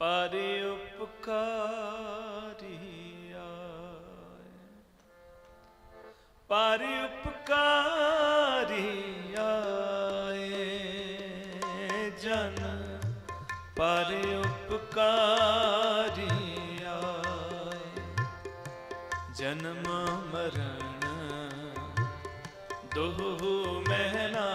पर उपकारिया पर उपकारिया जन पर उपकारिया जन्म मरण दो महना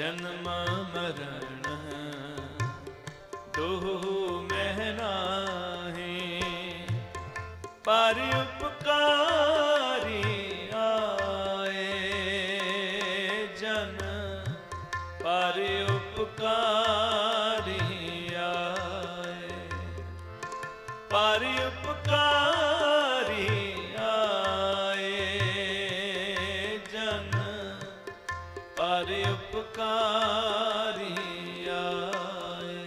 ਜਨਮ ਮਰਨ ਦੋਹ ਮਹਿਨਾਹੀ ਪਰ ਉਪਕਾਰੀ ਆਏ ਜਨ ਪਰ ਉਪਕਾਰ तुम्हारे उपकारी आए।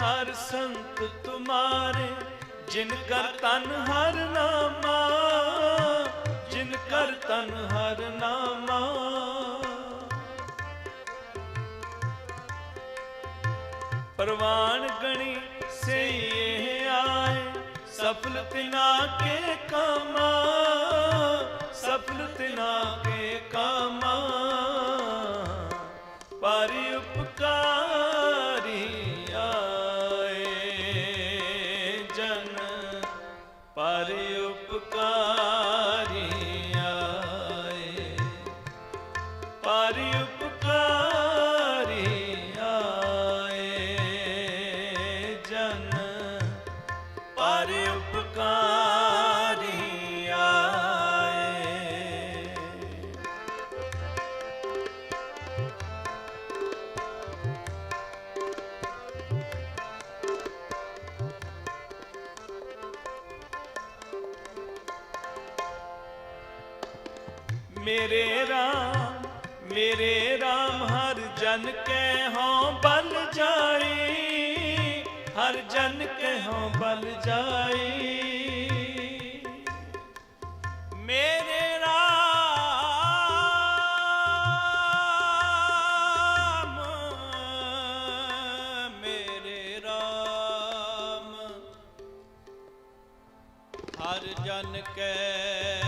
हर संत तुम्हारे जिनका तन हर नामा ਕਰ ਤਨ ਹਰ ਨਾਮਾ। ਪ੍ਰਵਾਨ ਗਣੀ ਸੇ ਆਏ, ਸਫਲ ਤਿਨਾ ਕੇ ਕਾਮਾ। ਸਫਲ ਤਿਨਾ ਕੇ ਕਾਮਾ। ਪਰ ਮੇਰੇ ਰਾਮ ਮੇਰੇ ਰਾਮ, ਹਰ ਜਨ ਕੈ ਹਉ ਬਲ ਜਾਈ, ਹਰ ਜਨ ਕੈ ਹਉ ਬਲ ਜਾਈ। ਮੇਰੇ ਰਾਮ ਰਾਮ, ਹਰ ਜਨ ਕੈ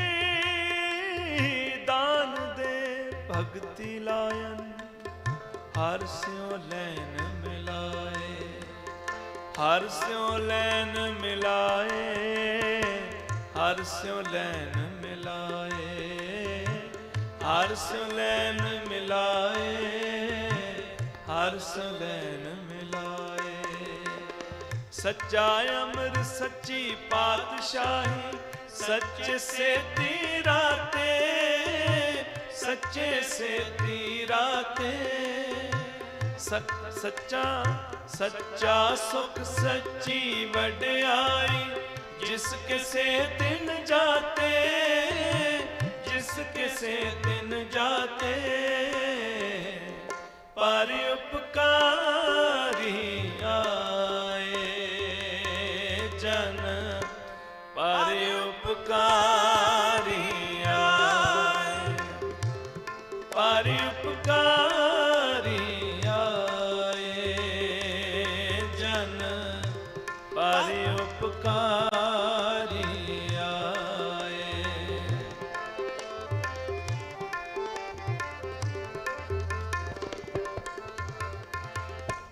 भगति लायन, हर स्यो लैन मिलाए। हर स्यो लैन मिलाए, हर स्यो लैन मिलाए। हर स्यो लैन मिलाए, हर स्यो लैन मिलाए। सच्चा अमर, सच्ची पातशाही सच से तेरा तेरा सच्चे से तीराते, सच, सच्चा सच्चा सुख, सच्ची आई जिसके से दिन जाते, जिसके से दिन जाते, पर उपकारी आए जन। पर उपकार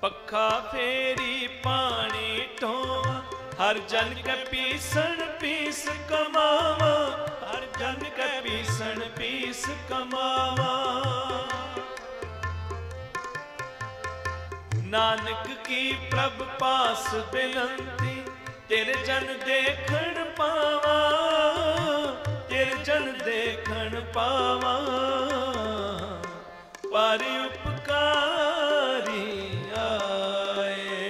पखा फेरी पानी ठो हर जन के पीसण पीस कमावा, हर जन के पीसण पीस कमावा। नानक की प्रभ पास बिनती ਤੇਰੇ ਜਨ ਦੇਖਣ ਪਾਵਾ, ਤੇਰੇ ਜਨ ਦੇਖਣ ਪਾਵਾ। ਪਰ ਉਪਕਾਰੀ ਆਏ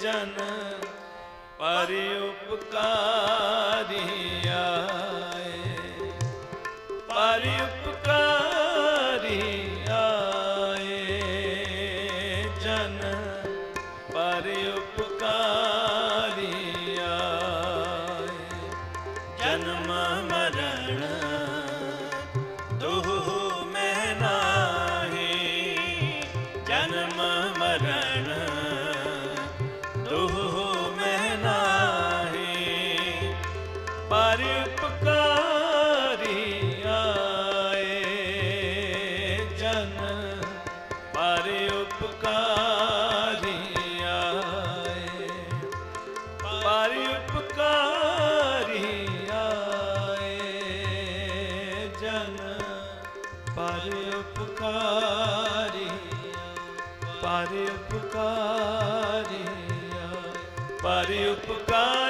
ਜਨ ਪਰ ਉਪਕਾਰੀ ਆਏ। ਪਰ ਜਨਮ ਪਰ ਉਪਕਾਰੀ ਪਰ ਉਪਕਾਰੀ